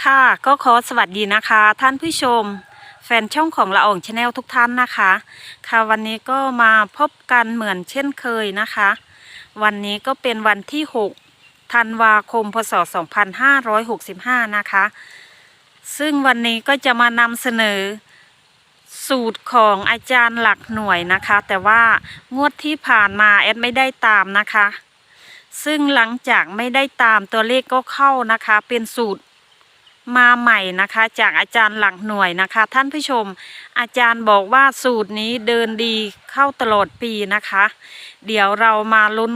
ค่ะ ก็ขอสวัสดีนะคะ ท่านผู้ชม แฟนช่องของละอองชาแนลทุกท่านนะคะ ค่ะวันนี้ก็มาพบกันเหมือนเช่นเคยนะคะ วันนี้ก็เป็นวันที่6ธันวาคมพศ 2565 นะคะ ซึ่งวันนี้ก็จะมานำเสนอสูตรของอาจารย์หลักหน่วยนะคะ แต่ว่างวดที่ผ่านมาแอดไม่ได้ตามนะคะ ซึ่งหลังจากไม่ได้ตามตัวเลขก็เข้านะคะ เป็นสูตร มาใหม่นะคะจากอาจารย์หลักหน่วยนะคะ ท่านผู้ชม อาจารย์บอกว่าสูตรนี้เดินดีเข้าตลอดปีนะคะ เดี๋ยวเรามาลุ้น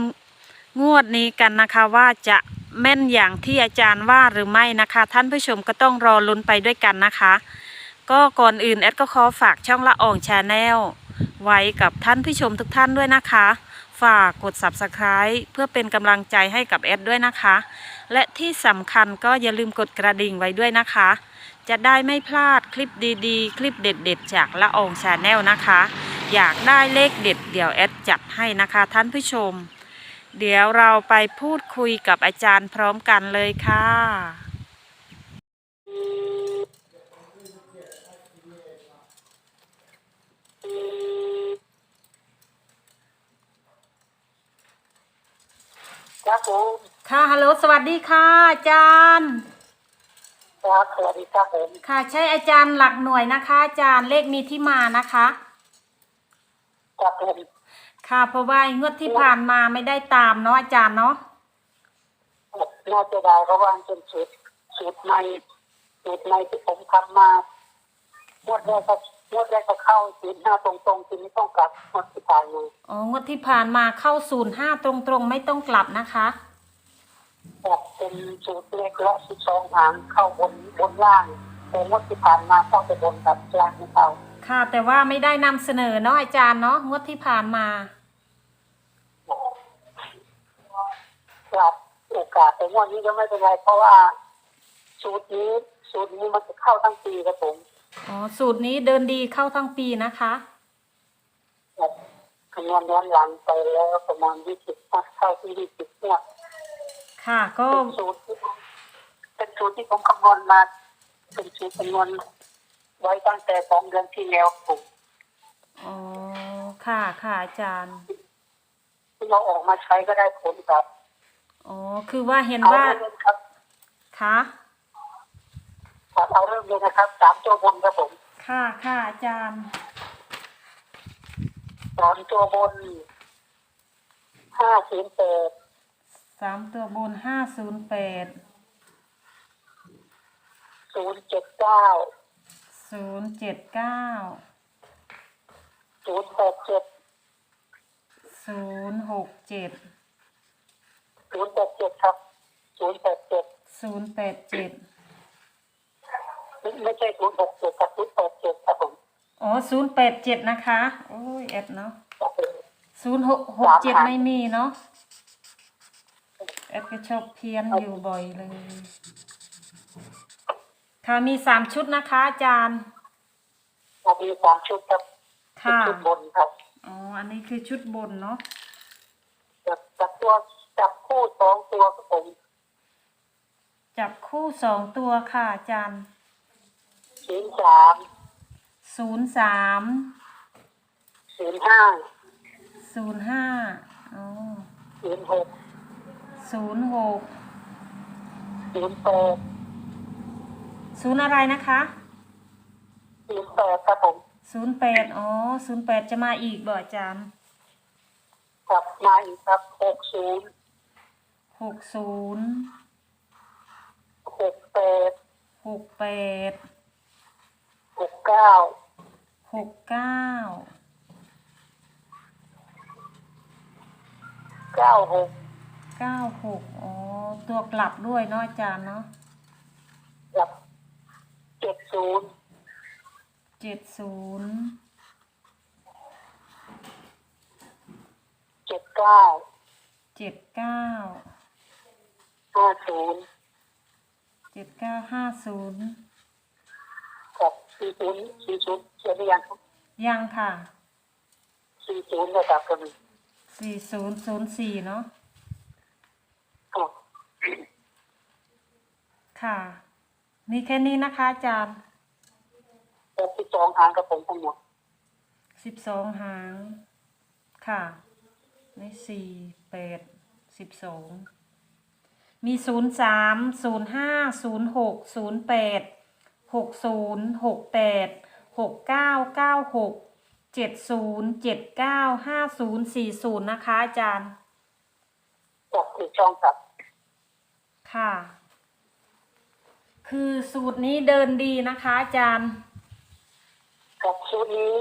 งวดนี้กันนะคะว่าจะแม่นอย่างที่อาจารย์ว่าหรือไม่นะคะ ท่านผู้ชมก็ต้องรอลุ้นไปด้วยกันนะคะ ก็ก่อนอื่นแอดก็ขอฝากช่องละอองชาแนลไว้กับท่านผู้ชมทุกท่านด้วยนะคะ ฝากกด subscribe เพื่อเป็นกำลังใจให้กับแอดด้วยนะคะ และที่สำคัญก็อย่าลืมกดกระดิ่งไว้ด้วยนะคะ จะได้ไม่พลาดคลิปดีๆ คลิปเด็ดๆ จากละอองชาแนลนะคะ อยากได้เลขเด็ดเดี๋ยวแอดจัดให้นะคะท่านผู้ชม เดี๋ยวเราไปพูดคุยกับอาจารย์พร้อมกันเลยค่ะ ครับผมค่ะฮัลโหลสวัสดีค่ะอาจารย์ ครับสวัสดีครับผมค่ะใช่อาจารย์หลักหน่วยนะคะ อาจารย์เลขมีที่มานะคะ ครับผมค่ะเพราะว่างวดที่ผ่านมาไม่ได้ตามเนาะอาจารย์เนาะน่าจะได้เพราะว่ามันเป็นสูตรสูตรในสูตรในที่ผมทำมางวดแรกก็ งวดแรกก็เข้าสูตรห้าตรงๆทีนี้ต้องกลับงวดที่ผ่านมาอ๋องวดที่ผ่านมาเข้าศูนย์ห้าตรงๆ ไม่ต้องกลับนะคะกลับเป็นสูตรเลขละสิบสองหางเข้าบนบนล่างแต่งวดที่ผ่านมาเข้าไปบนกับล่างไม่เข้าค่ะ แต่ว่าไม่ได้นำเสนอเนาะอาจารย์เนาะงวดที่ผ่านมา กลับโอกาสแต่งวดนี้ก็ไม่เป็นไรเพราะว่าสูตรนี้สูตรนี้มันจะเข้าทั้งปีครับผม อ๋อ สูตรนี้เดินดีเข้าทั้งปีนะคะแบบคำนวณย้อนหลังไปแล้วประมาณยี่สิบเข้าที่ยี่สิบเนี่ยค่ะก็เป็นสูตรที่เป็นสูตรที่ผมคำนวณมาเป็นสูตรคำนวณไว้ตั้งแต่สองเดือนที่แล้วผมอ๋อค่ะค่ะอาจารย์ที่เราออกมาใช้ก็ได้ผลครับอ๋อคือว่าเห็นเอาว่าเริ่มเลยครับค่ะ ครับเอาเริ่มเลยนะครับสามตัวบนครับผม ค่ะค่ะอาจารย์สามตัวบนห้าศูนย์แปดสามตัวบนห้าศูนย์แปดศูนย์เจ็ดเก้าศูนย์เจ็ดเก้าศูนย์แปดเจ็ดศูนย์หกเจ็ดศูนย์แปดเจ็ดครับศูนย์แปดเจ็ดศูนย์แปดเจ็ด ไม่ใช่ศูนย์หกเจ็ดครับศูนย์แปดเจ็ดครับผมอ๋อศูนย์แปดเจ็ดนะคะ โอ้ยแอดเนาะครับผมศูนย์หกหกเจ็ดไม่มีเนาะแอดก็ชอบเพี้ยนอยู่บ่อยเลย ค่ะมีสามชุดนะคะอาจารย์มีสามชุดครับค่ะชุดบนครับอ๋ออันนี้คือชุดบนเนาะจับจับตัวจับคู่สองตัวครับผมจับคู่สองตัวค่ะอาจารย์ ศูนย์สามศูนย์สามศูนย์ห้าศูนย์ห้าอ๋อศูนย์หกศูนย์หกศูนย์แปดศูนย์อะไรนะคะศูนย์แปดครับผมศูนย์แปดอ๋อศูนย์แปดจะมาอีกบ่อาจารย์กลับมาอีกครับหกศูนย์หกศูนย์หกแปดหกแปด หกเก้าหกเก้าเก้าหกเก้าหกอ๋อตัวกลับด้วยเนาะอาจารย์เนาะกับเจ็ดศูนย์เจ็ดศูนย์เจ็ดเก้าเจ็ดเก้าห้าศูนย์เจ็ดเก้าห้าศูนย์กับ สี่ศูนย์สี่ศูนย์เขียนหรือยังครับยังค่ะสี่ศูนย์นะครับก็มีสี่ศูนย์ศูนย์สี่เนาะครับค่ะ มีแค่นี้นะคะอาจารย์แต่ที่สองหางกับผมทั้งหมดสิบสองหาง ค่ะในสี่แปดสิบสองมีศูนย์สามศูนย์ห้าศูนย์หกศูนย์แปด หกศูนย์หกแปดหกเก้าเก้าหกเจ็ดศูนย์เจ็ดเก้าห้าศูนย์สี่ศูนย์นะคะอาจารย์จากที่ช่องครับค่ะ คือสูตรนี้เดินดีนะคะอาจารย์กับชุดนี้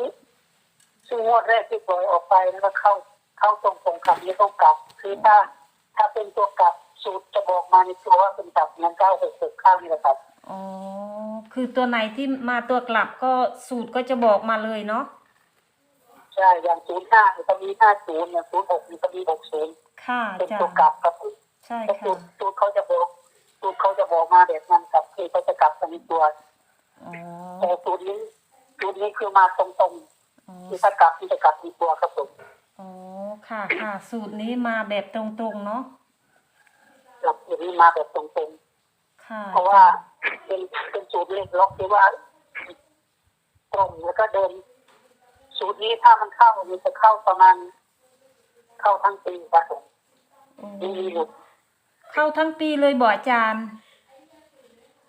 ซึ่งงวดแรกที่ปล่อยออกไปแล้วก็เข้าเข้าตรงตรงๆกับนี้ต้องกลับ คือถ้า ถ้าเป็นตัวกลับสูตรจะบอกมาในตัวว่าเป็นกลับเงินเก้าหกหกข้างนี่แหละครับอ๋อ คือตัวไหนที่มาตัวกลับก็สูตรก็จะบอกมาเลยเนาะใช่อย่างศูนย์ห้าก็มีห้าศูนย์อย่างศูนย์หกก็มีหกศูนย์ค่ะเป็นอาจารตัวย์กลับครับใช่แต่สูค่ะตรสูตรเขาจะบอกสูตรเขาจะบอกมาแบบนั้นครับคือเขาจะกลับกันในตัวอ๋อแต่สูตรนี้สูตรนี้คือมาตรงอ๋อๆคือถ้ากลับที่จะกลับในตัวครับผมอ๋อค่ะค่ะ สูตรนี้มาแบบตรงๆเนาะกลับอย่างนี้มาแบบตรงค่ะๆเพราะว่า เป็นเป็นสูตรเลขล็อกที่ว่าตรงแล้วก็เดิน สูตรนี้ถ้ามันเข้ามันจะเข้าประมาณ เข้าทั้งปีครับผมโอ้มีหลุดเข้าทั้งปีเลยบ่อาจารย์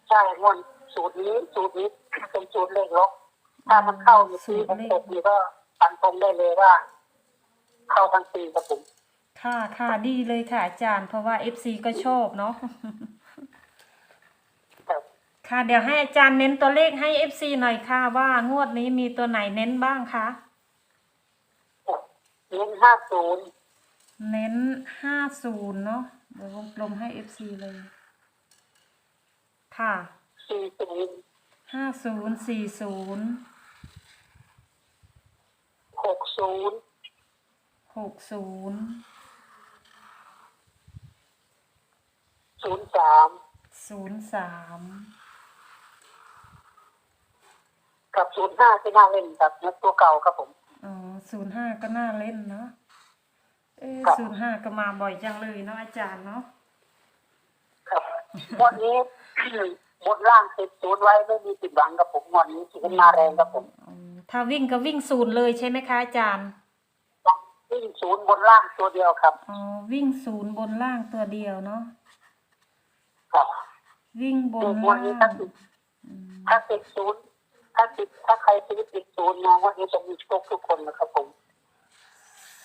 ใช่งวนสูตรนี้สูตรนี้เป็นสูตรเลขล็อกถ้ามันเข้าอยู่ที่ผมตกนี่ก็ฟันธงได้เลยว่า เข้าทั้งปีครับผมค่ะค่ะดีเลยค่ะอาจารย์ เพราะว่า FC ก็ชอบเนาะครับ ค่ะเดี๋ยวให้อาจารย์เน้นตัวเลขให้ FC หน่อยค่ะ ว่างวดนี้มีตัวไหนเน้นบ้างคะเน้นห้าศูนย์เน้นห้าศูนย์เนาะเดี๋ยววงกลมให้ FC เลย ค่ะสี่ศูนย์ห้าศูนย์สี่ศูนย์หกศูนย์หกศูนย์ศูนย์สามศูนย์สาม กับศูนย์ห้าที่น่าเล่นครับนักตัวเก่าครับผมอ๋อศูนย์ห้าก็น่าเล่นเนาะเอ้ครับศูนย์ห้าก็มาบ่อยจังเลยเนาะอาจารย์เนาะครับวันนี้บนล่างติดศูนย์ไว้ไม่มีติดหวังกับผมวันนี้ที่เป็นมาแรงครับผมอืมถ้าวิ่งก็วิ่งศูนย์เลยใช่ไหมคะอาจารย์วิ่งศูนย์บนล่างตัวเดียวครับอ๋อวิ่งศูนย์บนล่างตัวเดียวเนาะครับวิ่งบนคือวัล่านนี้ถ้างติดอืมถ้าติดศูนย์ ถ้าติดถ้าใครติดติดศูนย์มองว่านี้จะมีโชคทุกคนนะครับผม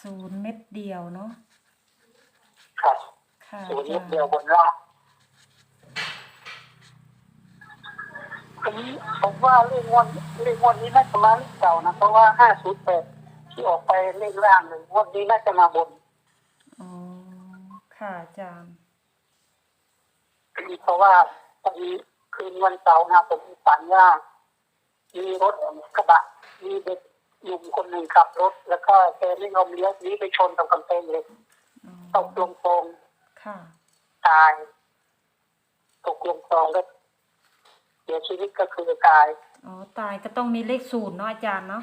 ศูนย์เม็ดเดียวเนาะครับค่ะศูนย์อานิจาดรเดียวย์บนล่างผมผมว่าเรื่องวันเรื่องวันนี้น่าจะมาเรื่องเก่านะเพราะว่าห้าศูนย์แปดที่ออกไปเล่นล่างเลยวันนี้น่าจะมาบนอ๋อค่ะอาจารย์เพราะว่าตอนนี้คืนวันเสาร์นะผมฝันว่า มีรถกระบะมีเด็กหนุ่มคนหนึ่งขับรถ แล้วก็แกไม่ยอมเลี้ยวหนี้ไปชนกับกำแพงเหล็กอ๋อตกลงคลองค่ะตายตกลงคลองก็เสียชีวิตก็คือตายอ๋อตายก็ต้องมีเลขศูนย์เนาะอาจารย์เนาะ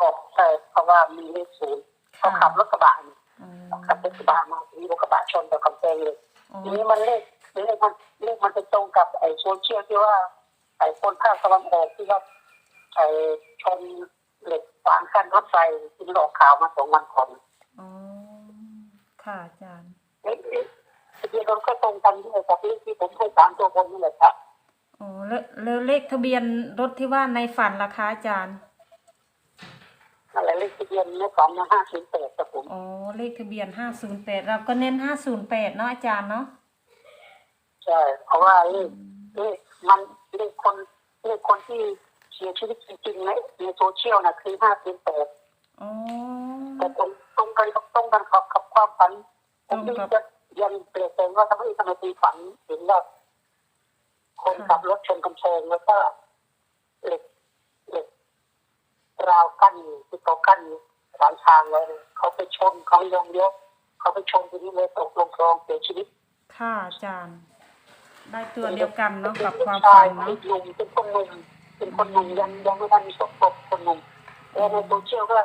ออกใช่เพราะว่ามีเลขศูนย์เขาขับรถกระบะนี่อ๋อขับรถกระบะมาทีนี้รถกระบะชนกับกำแพงเหล็กอ๋อทีนี้มันเลขเลขมันเลขมันไปตรงกับไอ้โซเชียลที่ว่า ไอ้คนภาคตะวันออกที่ว่าไอ้ชนเหล็กฝางขั้นรถไฟที่มันออกข่าวมาสองวันก่อนอ๋อค่ะอาจารย์เอ๊ะเอ๊ะทะเบียนรถก็ตรงกันด้วยกับเลขที่ผมให้สามตัวบนนี่แหละครับอ๋อแล้วแล้วเลขทะเบียนรถที่ว่าในฝันราคาอาจารย์อะไรเลขทะเบียนไม่สองมาห้าศูนย์แปดครับผมอ๋อเลขทะเบียนห้าศูนย์แปดเราก็เน้นห้าศูนย์แปดเนาะอาจารย์เนาะใช่เพราะว่าเลขเลขมัน เลขคนเลขคนที่เสียชีวิตจริงๆในในโซเชียลนะคือห้าศูนย์แปดอ๋อแต่ตรงตรงกันตรงกันกับกับความฝันผตรมงที่กับจะยังเปลี่ยนแปลงว่าทำไมทำไมตีฝันเห็นว่าคนขับรถชนกำแพงแล้วก็เหล็กเหล็กราวกั้นที่เขากั้นขวางทางไว้เขาไปชนเขายองเลี้ยวเขาไปชนทีนี้เลยตกลงคลองเสียชีวิต ค่ะอาจารย์ ได้ตัวเดียวกันเนาะกับความชาฝัยนเนาะเป็นหนุ่มเป็นคนหนุ่มเป็นคนหนุ่มยังยังไม่ทันมีศพศพคนหนุ่มแต่ในโซเชียลก็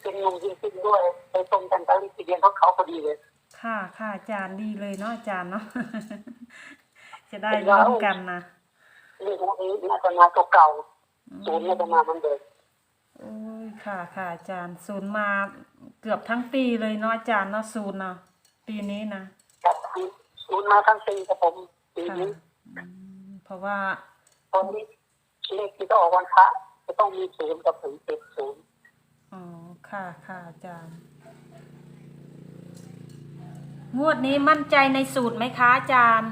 เป็นหนุ่มจริงๆด้วยไปตรงกันกับเลขทะเบียนของเขาพอดีเลย ค่ะค่ะอาจารย์ดีเลยเนาะอาจารย์เนาะจะได้ร่วมกันนะเรื่องนี้น่าจะมาตัวเก่าศูนย์น่าจะมาเหมันเดิมโอ้ยค่ะค่ะอาจารย์ศูนย์มาเกือบทั้งปีเลยเนาะอาจารย์เนาะศูนย์เนาะปีนี้นะครับศูนย์มาทั้งปีครับผม ปีค่ะนี้อืมเพราะว่าตอนนี้เลขที่ต้องออกวันพระจะต้องมีศูนย์กับถึงเจ็ดศูนย์อ๋อค่ะค่ะอาจารย์ งวดนี้มั่นใจในสูตรไหมคะอาจารย์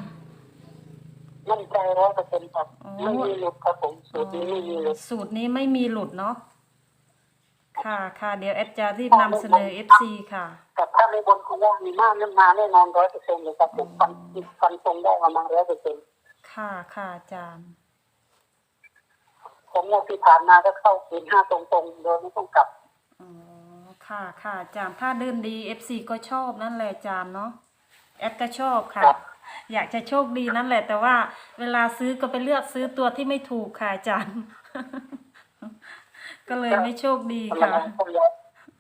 มั่นใจร้อยเปอร์เซ็นต์ครับอ๋อ ไม่มีหลุดครับผมสูตรนี้ไม่มีหลุดสูตรนี้ไม่มีหลุดเนาะค่ะค่ะเดี๋ยวแอดจะรีบนำเสนอ FC ค่ะแต่ถ้า ในบนคุณว่ามีมากเนี่ยมาแน่นอนร้อยเปอร์เซ็นต์เลยครับผมฟันฟันตรงได้ประมาณร้อยเปอร์เซ็นต์ค่ะค่ะอาจารย์ของงวดที่ผ่านมาก็เข้าศูนย์ห้าตรงๆโดยไม่ต้องกลับอ๋อค่ะค่ะอาจารย์ถ้าเดินดี FC ก็ชอบนั่นแหละอาจารย์เนาะแอดก็ชอบค่ะครับอยากจะโชคดีนั่นแหละ แต่ว่าเวลาซื้อก็ไปเลือกซื้อตัวที่ไม่ถูกค่ะอาจารย์ ก็เลยไม่โชคดีธรรมค่ะ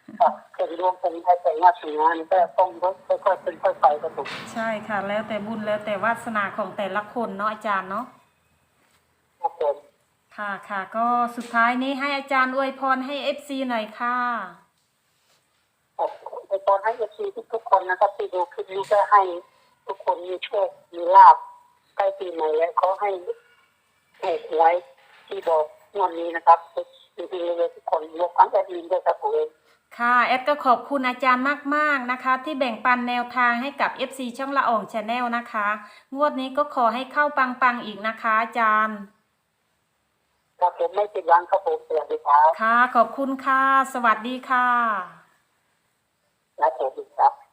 ดาต้องยอมครับเกิดรวมเป็นได้แต่งานสี่งานก็ต้องค่อยๆเป็นค่อยๆไปครับผมใช่ค่ะ แล้วแต่บุญแล้วแต่วาสนาของแต่ละคนเนาะอาจารย์เนาะครับผมค่ะค่ะก็สุดท้ายนี้ให้อาจารย์อวยพรให้ FC หน่อยค่ะในตอนให้เอฟซีทุกๆคนนะครับที่ดูคลิปนี้ก็ให้ทุกคนมีโชคมีลาบใกล้ปีใหม่แล้วขอให้ถูกหวยที่บอกงวดนี้นะครับจริงๆเลยทุกคนรวมทั้งแอดมินด้วยครับผม ค่ะ แอดก็ขอบคุณอาจารย์มาก ๆ นะคะ ที่แบ่งปันแนวทางให้กับ FC ช่องละอ่องชาแนลนะคะ งวดนี้ก็ขอให้เข้าปัง ๆ อีกนะคะ อาจารย์ ครับผมไม่ติดหวังครับผมสวัสดีครับค่ะ ขอบคุณค่ะ สวัสดีค่ะ ครับผมครับ